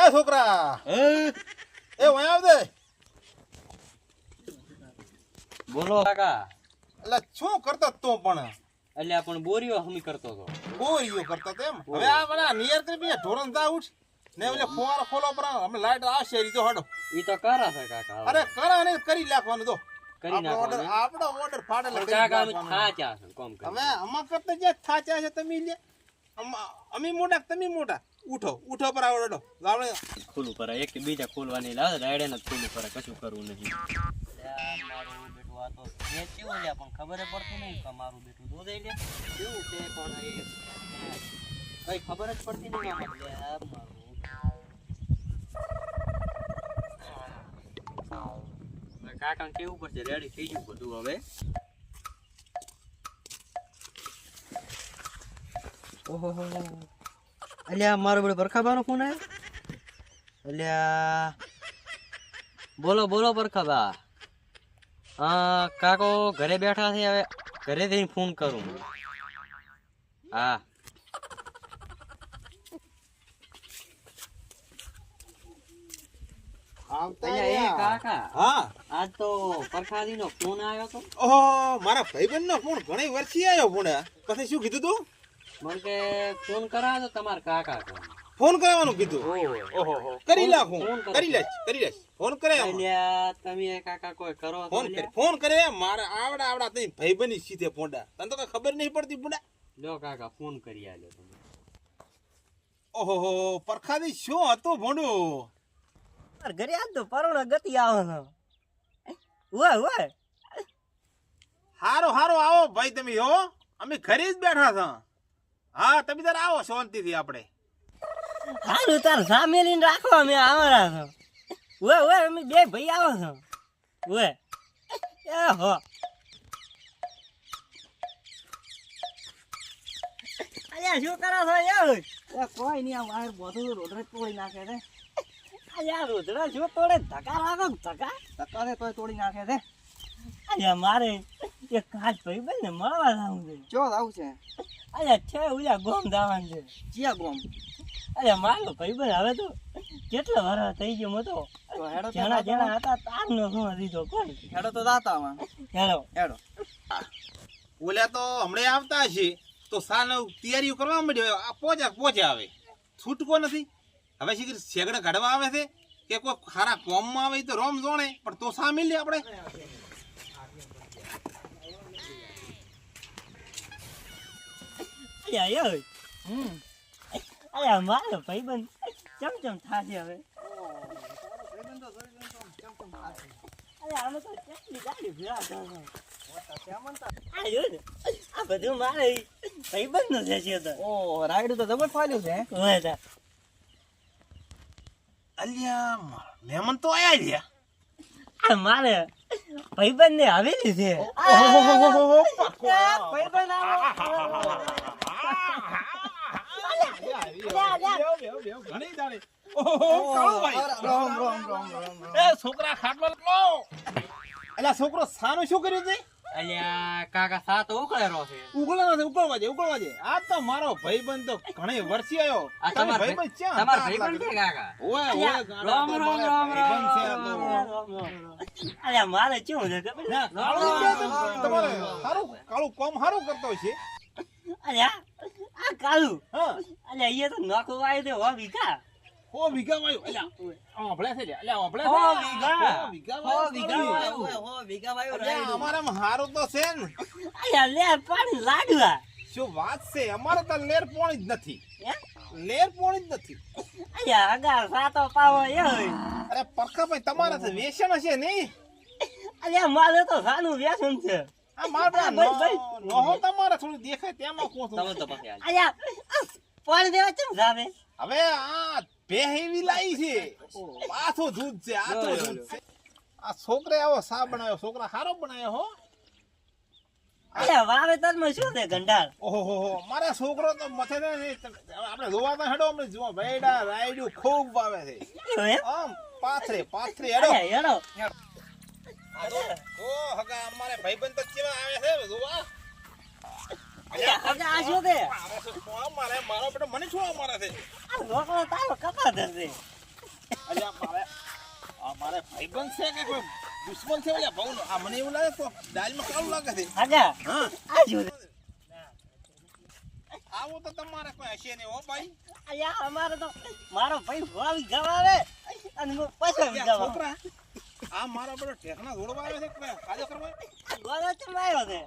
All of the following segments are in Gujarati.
એ છોકરા. એ વહી આવ દે બોલો કાકા. એટલે શું કરતો તો પણ? એટલે પણ બોરીઓ હમી કરતો હતો. બોરીઓ કરતો તો એમ? હવે આ બધા નિયર કરી બે ઢોરણ તા ઉઠ. ને ઓલે ફુવારો ખોલો પર અમે લાઈટ આવશે રીતો હડો. ઈ તો કરા છે કાકા અરે કરા ને કરી નાખવાનું તો કરી નાખવાનું આપણો ઓર્ડર ફાડેલો કાકા અમે થાચા છે કોમ કરી. હવે આમાં કરતા જે થાચા છે તમે લે અમે મોટા તમે મોટા? ઉઠો ઉઠો પર આવડો ગાવડે ખુલ્લું પર એક કે બીજા ખોલવાની લાવે રાયડે ને ખુલ્લું પર કશું કરવું નહીં. મારું બેટું આ તો મેં કેવું લ્યા પણ ખબર પડતી નહીં કે મારું બેટું દૂધ લે કેવું છે પણ એ કઈ ખબર જ પડતી નહીં આમાં લ્યા મારું કાકા કેવું પડશે રેડી થઈ ગયું બધું હવે ઓહો. અલ્યા મારો બેટો પરખાબાનો ફોન આવ્યો અલ્યા બોલો બોલો પરખાબા હા કાકો ઘરે બેઠા છે હવે ઘરે જઈને ફોન કરું હા. આવતા અલ્યા એ કાકા હા. આજ તો પરખાદી નો ફોન આવ્યો તો. ઓહો મારા ભાઈબંધ નો ફોન ઘણી વર્ષથી આવ્યો ફોન પછી શું કીધું તું? મને કે ફોન કરાવો તો તમારા કાકા. ફોન કરવાનું કીધું? ઓહો ઓહો કરી લા ફોન. ફોન કરી. લેશ કરી લેશ ફોન કરે અલ્યા તમે કાકા કોઈ કરો ફોન કરે ફોન કરે. મારા આવડા આવડા તઈ બની સીધે પોંડા. તને તો કઈ ખબર નહીં પડતી પોંડા. લો કાકા ફોન કરી આલ્યો તમે. ઓહો પરખાદી શું હતું ભોંડું? ઘરે આજ તો પરોણા ગતિ આવે છે. ઓય ઓય હારો હારો આવો ભાઈ તમે હો. અમે ઘરે જ બેઠા હતા હા તમે તાર આવો શાંતિથી આપણે. હારું તાર સામે લઈને રાખો અમે આવરા છો. ઓય ઓય અમે બે ભાઈ આવો છો. ઓય એ હો. અલ્યા શું કરો છો યાર એ કોઈ નહીં આ વાયર બધું રોડરે તોડી નાખે છે. અલ્યા રોડરા શું તોડે? ધક્કા રાખો ધક્કા? ધક્કા તોય તોડી નાખે છે. અલ્યા મારે એક કાચ ભાઈ ને મળવા જવું છે. ચો આવું છે. અલ્યા છે ઉલ્યા ગોમ દાવાનું છે. ચિયા ગોમ? અરે મારો બન હવે તો કેટલા વર્ષ થઈ ગયો મતો તો હેડો તો દાતા જેના હતા તાર નો શું દીધો કોઈ હેડો તો દાતા માં હેડો. ઓલ્યા તો હમણાં આવતા છે તો સાલ તૈયારીઓ કરવા માંડ્યો. આ પોચા પોચા આવે. છૂટકો નથી. હવે શીખર શેગડા કાઢવા આવે છે? કે કોઈ ખારા કોમમાં આવે તો રોમ જોણે. પણ તો સા મિલે આપણે અલ્યા યો હમ અલ્યા મારો ભાઈબંધ ચમ ચમ થાશે હવે અલ્યા અમે તો કેટલી ગાડી ભેળા થશે ને, આ બધું મારે ભાઈબંધનું છે તો ઓ તો જબર ફાલ્યું છે હોય અલ્યા મહેમાન તો આયા રહ્યા આ મારે ભાઈબંધ ને હવેલી છે ભાઈબંધ આવો. સાનું શું છે મારો મારે કાળું કોમ સારું કરતો છે અલ્યા હા. અલ્યા અહીંયા તો નોખો વાય દે હો વિકા હો વિકા વાયું. અલ્યા આંભળે છે અલ્યા આંભળે છે? હો વીઘા. હો વિકા હો વાયું હો, વિકા વાયો અલ્યા, અમારા અમારામાં હારું તો છે ને. અલ્યા લે પાણી લાડવા. શું વાત છે? અમારે તો લેર પોણી જ નથી. હે? લેર પોણી જ નથી. અલ્યા આગા સાતો પાવો એ હોય. અરે પરખાભાઈ તમારે તો વ્યસન હશે નહીં. અલ્યા મારે તો સાનું વ્યસન છે. તમારે થોડું દેખાય તેમાં કોણ તમે તો પછી હાલ. અલ્યા આ પાણી દેવા ચમ? જાવે હવે. આ બે લાઈ છે. પાછો દૂધ છે આ તો લો, લો, દૂધ છે. આ છોકરે આવો સા બનાવ્યો છોકરા સારો બનાવ્યો હો. અલ્યા વાવેતરમાં શું છે ગંડાળ? ઓહો હો હો મારા છોકરો તો મથે આપડે ને આપણે જોવા તો હેડો અમને જોવા ભેડા રાયડું ખૂબ વાવે છે. આમ પાથરે પાથરે હેડો. હેડો. ઓ હગા અમારે ભાઈબંધ તો કેવા આવે છે જોવા અલ્યા હગા આ શું છે મારે મારે મારો બેટો મને શું મારે છે? આ છોકરો તારો કપા ધરશે. તારે ભાઈબંધ છે કે કોઈ દુશ્મન છે? ઓલા ભાવનો આ મને એવું લાગે તો દાલમાં કાળું લાગે છે? આગા હા. આ જો આવું તો તમારે કોઈ હશે નહીં હો ભાઈ. અલ્યા અમારે તો મારો ભાઈ વાવી ગવાવે અને હું પાછો છોકરા આ મારો બધો ઠેકણા જોડવા આવે છે કાજો કરવા? ગોળો ચમ આવ્યો છે?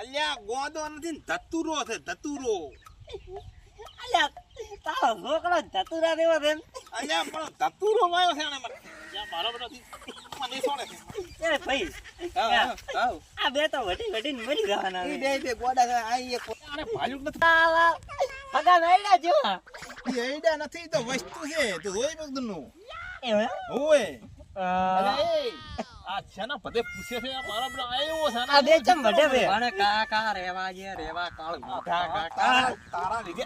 અલ્યા ગોદો નથી ને ધતુરો છે ધતુરો. અલ્યા તારો છોકરો ધતુરા દેવો છે અલ્યા પણ ધતુરો વાયો છે મને મારો બધો મને સોળે છે. એ ભાઈ આવ, આવ, આવ. આ બે તો વટી મરી જવાના ઈ બે બે ગોડા છે, આ એક નાયડા જેવા. નથી. એ આઈડિયા નથી તો વસ્તુ છે તું જોઈ બગદનું આ અલ્યા એ છે ને બધે પૂછે છે આ મારો બધો આયો છે ને આ બે ચમ વટે છે. મને કાકા રેવા જે રેવા કાળ મોઢા કાકા તારા તારા લીધે